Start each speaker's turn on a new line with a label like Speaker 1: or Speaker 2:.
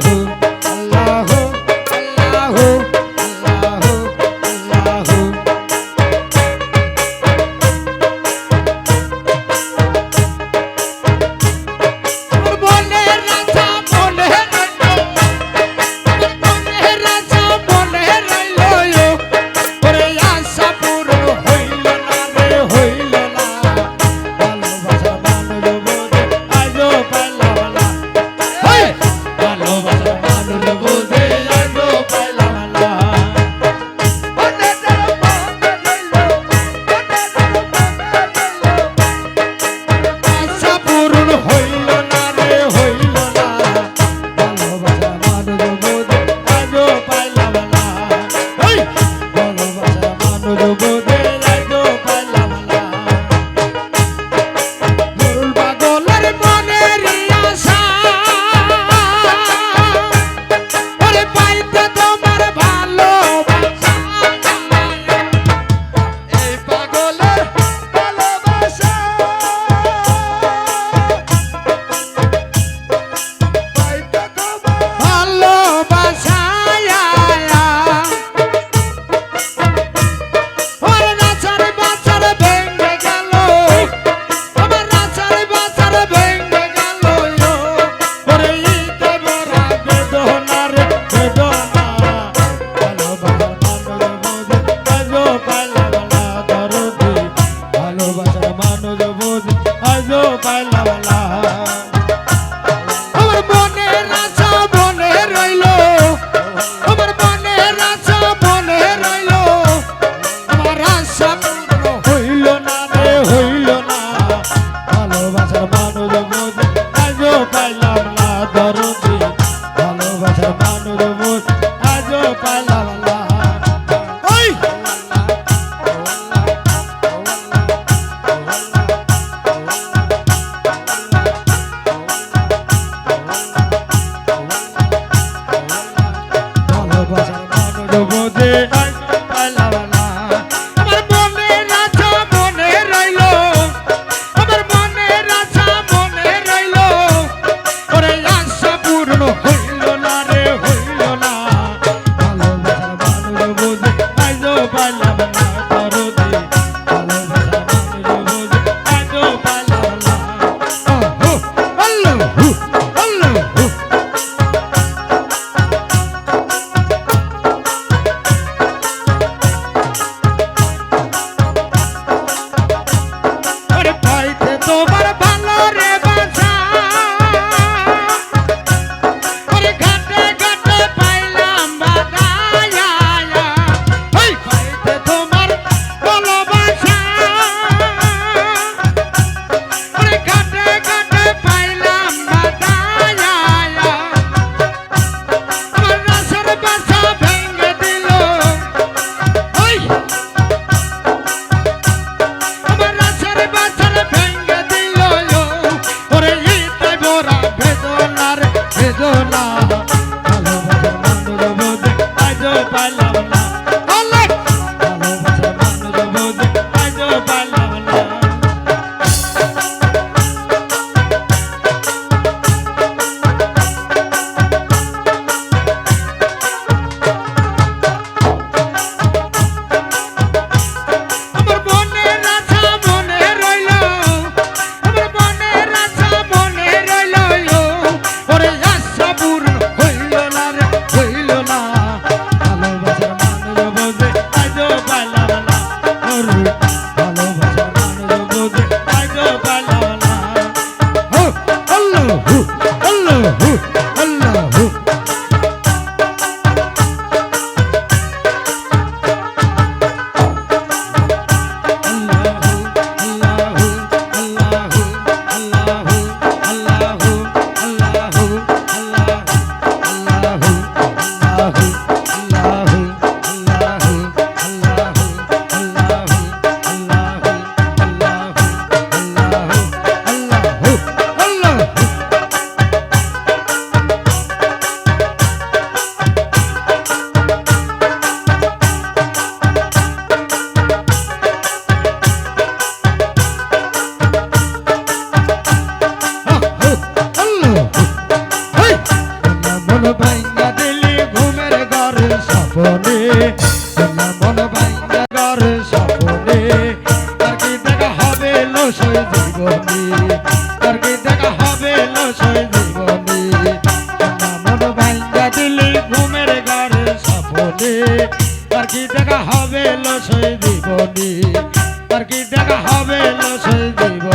Speaker 1: trabajo. আল্লাহ দেখা হবে লসই জীবনে ওই